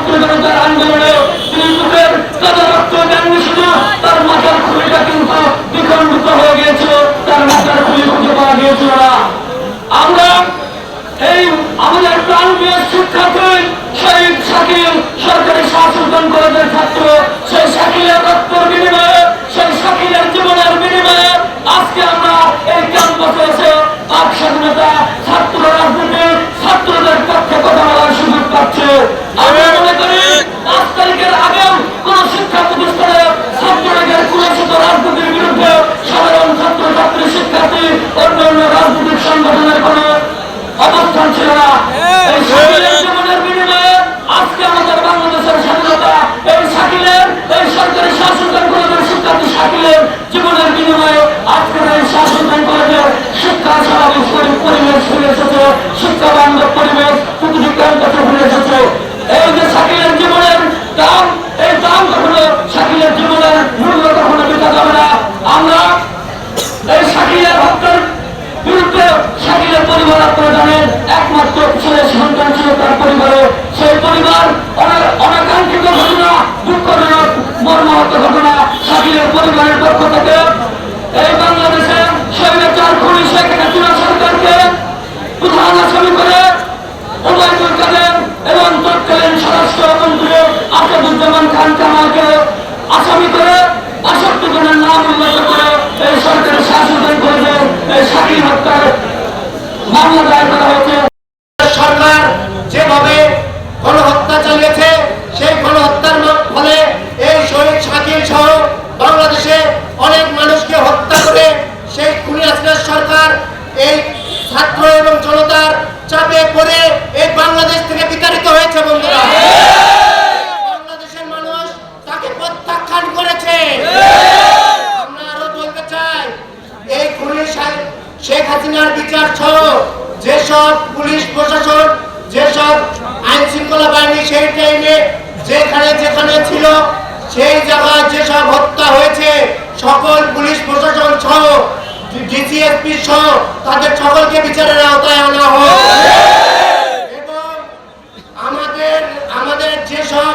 ছাত্র জনতার আন্দোলনে রাজনৈতিক সংগঠনের কোন অবস্থান ছিল না। এই সাকিলের জীবনের বিনিময়ে আজকে আমাদের বাংলাদেশের স্বাধীনতা, এই সাকিলের এই সরকারি শাসন কলেজের শিক্ষার্থী সাকিলের জীবনের বিনিময়ে আজকের শাসন কলেজের শিক্ষা সমাবেশ পরিবেশ পরিবার আপনারা একমাত্র ছেলে সন্তান ছিল তার পরিবারে। সেই পরিবার অনেক অনাকাঙ্ক্ষিত ঘটনা, দুঃখজনক মর্মাহত ঘটনা শাকিলের পরিবারের পক্ষ থেকে। এই বাংলাদেশে স্বৈরাচার খুনি শেখ হাসিনা সরকারকে প্রধান আসামি করে ওবায়দুল কাদের এবং তৎকালীন স্বরাষ্ট্রমন্ত্রী আসাদুজ্জামান খান কামালকে আসামি করে বাষট্টি জনের নাম উল্লেখ করে এই সরকারি শাসন করেছে, এই শাকিল হত্যার সরকার যেভাবে গণহত্যা চালিয়েছে, সেই গণহত্যার ফলে এই শহীদ শাকিল সহ বাংলাদেশে অনেক মানুষকে হত্যা করে সেই খুনি হাসিনার সরকার এই ছাত্র এবং জনতার চাপে পড়ে এই বাংলাদেশ থেকে বিতাড়িত হয়েছে, বন্ধুরা। শেখ হাসিনার বিচার সহ যেসব পুলিশ প্রশাসন, যেসব আইন শৃঙ্খলা বাহিনী সেই টাইমে যেখানে যেখানে ছিল, সেই জায়গায় যেসব হত্যা হয়েছে, সকল পুলিশ প্রশাসন সহ ডিসিএসপি সহ, তাদের সকলকে বিচারের আওতায় আনা হোক। এবং আমাদের আমাদের যেসব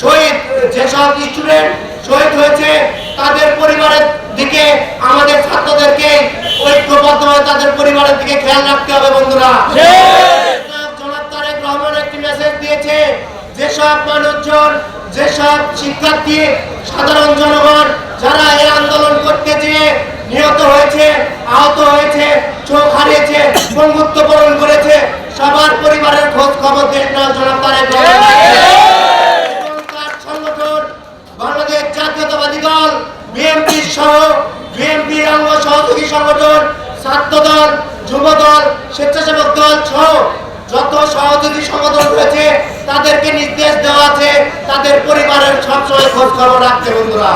শহীদ, যেসব স্টুডেন্ট শহীদ হয়েছে, তাদের পরিবারের দিকে আমাদের ছাত্রদেরকে ঐক্যবদ্ধভাবে তাদের পরিবারের দিকে খেয়াল রাখতে হবে বন্ধুরা। জনাব তারেক রহমান একটি মেসেজ দিয়েছে যেসব মানুষজন যেসব শিক্ষার্থী সাধারণ জনগণ যারা এই আন্দোলন করতে যেয়ে নিহত হয়েছে আহত হয়েছে চোখ হারিয়েছে বন্ধুত্ব বরণ করেছে সবার পরিবারের খোঁজ খবর দেন না জনাব তারেক রহমান এবং তার সংগঠন বাংলাদেশ জাতীয়তাবাদী দল বিএনপি সহ বিএনপি অঙ্গ সহযোগী সংগঠন ছাত্র দল যুব দল স্বেচ্ছাসেবক দল সহ যত সহযোগী সংগঠন রয়েছে, তাদেরকে নির্দেশ দেওয়া আছে। তাদের পরিবারের সবসময় খোঁজ খবর রাখতে বন্ধুরা।